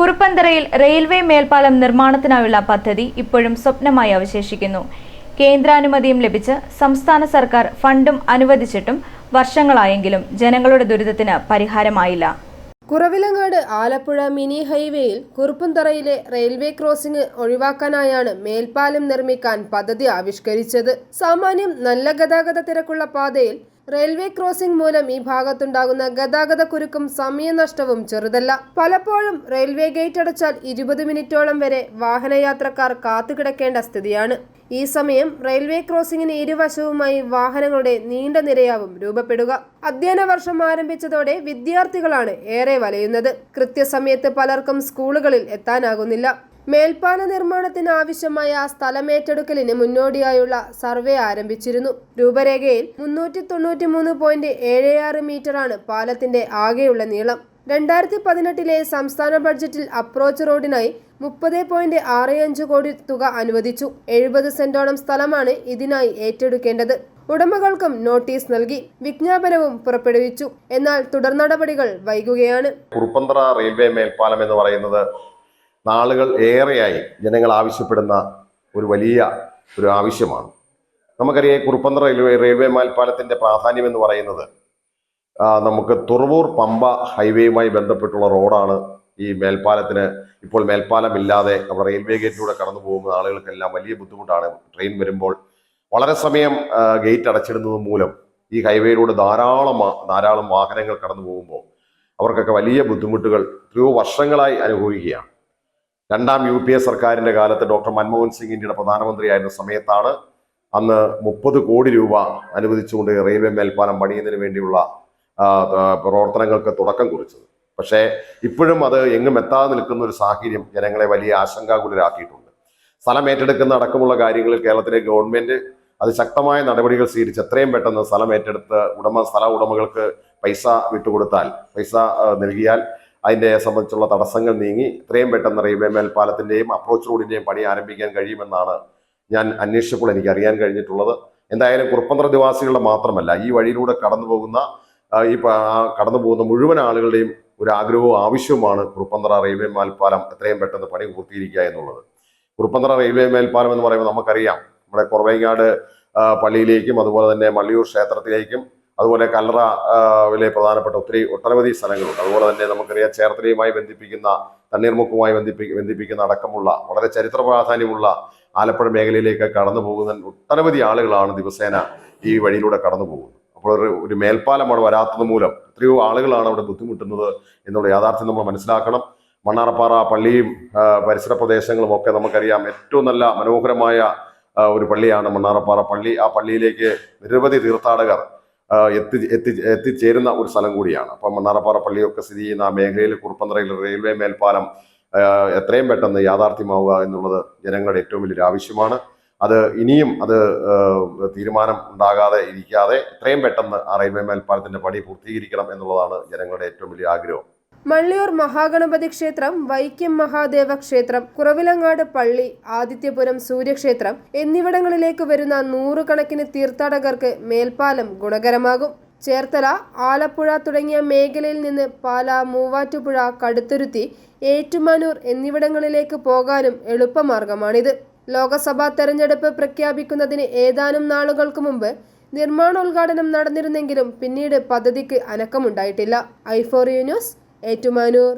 കുറുപ്പന്തറയിൽ railway മേൽപ്പാലം നിർമ്മാണത്തിനായുള്ള പദ്ധതി ഇപ്പോഴും സ്വപ്നമായി അവശേഷിക്കുന്നു. കേന്ദ്രാനുമതിയും ലഭിച്ച് സംസ്ഥാന സർക്കാർ ഫണ്ടും അനുവദിച്ചിട്ടും വർഷങ്ങളായെങ്കിലും ജനങ്ങളുടെ ദുരിതത്തിന് പരിഹാരമായില്ല. കുറവിലങ്ങാട് ആലപ്പുഴ മിനി ഹൈവേയിൽ കുറുപ്പന്തറയിലെ റെയിൽവേ ക്രോസിംഗ് ഒഴിവാക്കാനായാണ് മേൽപ്പാലം നിർമ്മിക്കാൻ പദ്ധതി ആവിഷ്കരിച്ചത്. സാമാന്യം നല്ല ഗതാഗത തിരക്കുള്ള പാതയിൽ റെയിൽവേ ക്രോസിംഗ് മൂലം ഈ ഭാഗത്തുണ്ടാകുന്ന ഗതാഗത കുരുക്കും സമയനഷ്ടവും ചെറുതല്ല. പലപ്പോഴും റെയിൽവേ ഗേറ്റ് അടച്ചാൽ ഇരുപത് മിനിറ്റോളം വരെ വാഹനയാത്രക്കാർ കാത്തുകിടക്കേണ്ട സ്ഥിതിയാണ്. ഈ സമയം റെയിൽവേ ക്രോസിംഗിന് ഇരുവശവുമായി വാഹനങ്ങളുടെ നീണ്ട നിരയാവും രൂപപ്പെടുക. അധ്യയന വർഷം ആരംഭിച്ചതോടെ വിദ്യാർത്ഥികളാണ് ഏറെ വലയുന്നത്. കൃത്യസമയത്ത് പലർക്കും സ്കൂളുകളിൽ എത്താനാകുന്നില്ല. മേൽപ്പാല നിർമ്മാണത്തിന് ആവശ്യമായ സ്ഥലമേറ്റെടുക്കലിന് മുന്നോടിയായുള്ള സർവേ ആരംഭിച്ചിരുന്നു. രൂപരേഖയിൽ മുന്നൂറ്റി തൊണ്ണൂറ്റി മൂന്ന് പോയിന്റ് ഏഴ് ആറ് മീറ്ററാണ് പാലത്തിന്റെ ആകെയുള്ള നീളം. രണ്ടായിരത്തി പതിനെട്ടിലെ സംസ്ഥാന ബഡ്ജറ്റിൽ അപ്രോച്ച് റോഡിനായി മുപ്പത് പോയിന്റ് ആറ് അഞ്ച് കോടി തുക അനുവദിച്ചു. എഴുപത് സെന്റോളം സ്ഥലമാണ് ഇതിനായി ഏറ്റെടുക്കേണ്ടത്. ഉടമകൾക്കും നോട്ടീസ് നൽകി. വിജ്ഞാപനവും പുറപ്പെടുവിച്ചു. എന്നാൽ തുടർ നടപടികൾ വൈകുകയാണ്. കുറുപ്പന്തറ റെയിൽവേ മേൽപ്പാലം എന്ന് പറയുന്നത് നാളുകൾ ഏറെയായി ജനങ്ങൾ ആവശ്യപ്പെടുന്ന ഒരു വലിയ ഒരു ആവശ്യമാണ്. നമുക്കറിയാം കുറുപ്പന്ത റെയിൽവേ റെയിൽവേ മേൽപ്പാലത്തിന്റെ പ്രാധാന്യം എന്ന് പറയുന്നത് നമുക്ക് തുറവൂർ പമ്പ ഹൈവേയുമായി ബന്ധപ്പെട്ടുള്ള റോഡാണ് ഈ മേൽപ്പാലത്തിന് ഇപ്പോൾ മേൽപ്പാലം ഇല്ലാതെ നമ്മുടെ റെയിൽവേ ഗേറ്റിലൂടെ കടന്നു പോകുന്ന ആളുകൾക്കെല്ലാം വലിയ ബുദ്ധിമുട്ടാണ്. ട്രെയിൻ വരുമ്പോൾ വളരെ സമയം ഗേറ്റ് അടച്ചിടുന്നത് മൂലം ഈ ഹൈവേയിലൂടെ ധാരാളം ധാരാളം വാഹനങ്ങൾ കടന്നു പോകുമ്പോൾ അവർക്കൊക്കെ വലിയ ബുദ്ധിമുട്ടുകൾ എത്രയോ വർഷങ്ങളായി അനുഭവിക്കുകയാണ്. രണ്ടാം യു പി എ സർക്കാരിന്റെ കാലത്ത് ഡോക്ടർ മൻമോഹൻ സിംഗ് ഇന്ത്യയുടെ പ്രധാനമന്ത്രിയായിരുന്ന സമയത്താണ് അന്ന് മുപ്പത് കോടി രൂപ അനുവദിച്ചുകൊണ്ട് റെയിൽവേ മേൽപ്പാലം പണിയുന്നതിന് വേണ്ടിയുള്ള പ്രവർത്തനങ്ങൾക്ക് തുടക്കം കുറിച്ചത്. പക്ഷേ ഇപ്പോഴും അത് എങ്ങും എത്താതെ നിൽക്കുന്ന ഒരു സാഹചര്യം ജനങ്ങളെ വലിയ ആശങ്കാകുലരാക്കിയിട്ടുണ്ട്. സ്ഥലം ഏറ്റെടുക്കുന്ന അടക്കമുള്ള കാര്യങ്ങളിൽ കേരളത്തിലെ ഗവൺമെന്റ് അത് ശക്തമായ നടപടികൾ സ്വീകരിച്ച് എത്രയും പെട്ടെന്ന് സ്ഥലം ഏറ്റെടുത്ത് ഉടമ സ്ഥല ഉടമകൾക്ക് പൈസ വിട്ടുകൊടുത്താൽ പൈസ നൽകിയാൽ അതിന്റെ സംബന്ധിച്ചുള്ള തടസ്സങ്ങൾ നീങ്ങി എത്രയും പെട്ടെന്ന് റെയിൽവേ മേൽപ്പാലത്തിന്റെയും അപ്രോച്ച് റോഡിന്റെയും പണി ആരംഭിക്കാൻ കഴിയുമെന്നാണ് ഞാൻ അന്വേഷിച്ചപ്പോൾ എനിക്ക് അറിയാൻ കഴിഞ്ഞിട്ടുള്ളത്. എന്തായാലും കുറുപ്പന്ത്ര നിവാസികളുടെ മാത്രമല്ല ഈ വഴിയിലൂടെ കടന്നു പോകുന്ന ഈ കടന്നു പോകുന്ന മുഴുവൻ ആളുകളുടെയും ഒരു ആഗ്രഹവും ആവശ്യവുമാണ് കുറുപ്പന്തറ റെയിൽവേ മേൽപ്പാലം എത്രയും പെട്ടെന്ന് പണി പൂർത്തീകരിക്കുക എന്നുള്ളത്. കുറുപ്പന്തറ റെയിൽവേ മേൽപ്പാലം എന്ന് പറയുമ്പോൾ നമുക്കറിയാം നമ്മുടെ കുറവൈങ്ങാട് പള്ളിയിലേക്കും അതുപോലെ തന്നെ മള്ളിയൂർ ക്ഷേത്രത്തിലേക്കും അതുപോലെ കല്ലറ വിലെ പ്രധാനപ്പെട്ട ഒത്തിരി ഒട്ടനവധി സ്ഥലങ്ങളുണ്ട്. അതുപോലെ തന്നെ നമുക്കറിയാം ചേർത്തലയുമായി ബന്ധിപ്പിക്കുന്ന തണ്ണീർമുക്കുമായി ബന്ധിപ്പി ബന്ധിപ്പിക്കുന്ന അടക്കമുള്ള വളരെ ചരിത്ര പ്രാധാന്യമുള്ള ആലപ്പുഴ മേഖലയിലേക്ക് കടന്നു പോകുന്ന ഒട്ടനവധി ആളുകളാണ് ദിവസേന ഈ വഴിയിലൂടെ കടന്നു പോകുന്നത്. അപ്പോൾ ഒരു ഒരു മേൽപ്പാലം അവിടെ വരാത്തത് മൂലം എത്രയോ ആളുകളാണ് അവിടെ ബുദ്ധിമുട്ടുന്നത് എന്നുള്ള യാഥാർത്ഥ്യം നമ്മൾ മനസ്സിലാക്കണം. മണ്ണാറപ്പാറ പള്ളിയും പരിസര പ്രദേശങ്ങളും ഒക്കെ നമുക്കറിയാം ഏറ്റവും നല്ല മനോഹരമായ ഒരു പള്ളിയാണ് മണ്ണാറപ്പാറ പള്ളി. ആ പള്ളിയിലേക്ക് നിരവധി തീർത്ഥാടകർ എത്തി എത്തി എത്തിച്ചേരുന്ന ഒരു സ്ഥലം കൂടിയാണ്. അപ്പം മണ്ണാറപ്പാറ പള്ളിയൊക്കെ സ്ഥിതി ചെയ്യുന്ന ആ മേഖലയിൽ കുറുപ്പന്തറയിൽ റെയിൽവേ മേൽപ്പാലം എത്രയും പെട്ടെന്ന് യാഥാർത്ഥ്യമാവുക എന്നുള്ളത് ജനങ്ങളുടെ ഏറ്റവും വലിയൊരു ആവശ്യമാണ്. അത് ഇനിയും അത് തീരുമാനം ഉണ്ടാകാതെ ഇരിക്കാതെ എത്രയും പെട്ടെന്ന് ആ റെയിൽവേ മേൽപ്പാലത്തിന്റെ പണി പൂർത്തീകരിക്കണം എന്നുള്ളതാണ് ജനങ്ങളുടെ ഏറ്റവും വലിയ ആഗ്രഹം. മള്ളിയൂർ മഹാഗണപതി ക്ഷേത്രം വൈക്കം മഹാദേവ ക്ഷേത്രം കുറവിലങ്ങാട് പള്ളി ആദിത്യപുരം സൂര്യക്ഷേത്രം എന്നിവിടങ്ങളിലേക്ക് വരുന്ന നൂറുകണക്കിന് തീർത്ഥാടകർക്ക് മേൽപ്പാലം ഗുണകരമാകും. ചേർത്തല ആലപ്പുഴ തുടങ്ങിയ മേഖലയിൽ നിന്ന് പാല മൂവാറ്റുപുഴ കടുത്തുരുത്തി ഏറ്റുമാനൂർ എന്നിവിടങ്ങളിലേക്ക് പോകാനും എളുപ്പമാർഗമാണിത്. ലോക്സഭാ തെരഞ്ഞെടുപ്പ് പ്രഖ്യാപിക്കുന്നതിന് ഏതാനും നാളുകൾക്ക് മുമ്പ് നിർമ്മാണോദ്ഘാടനം നടന്നിരുന്നെങ്കിലും പിന്നീട് പദ്ധതിക്ക് അനക്കമുണ്ടായിട്ടില്ല. ഐഫോറിയോ ന്യൂസ് ഏറ്റുമാനൂർ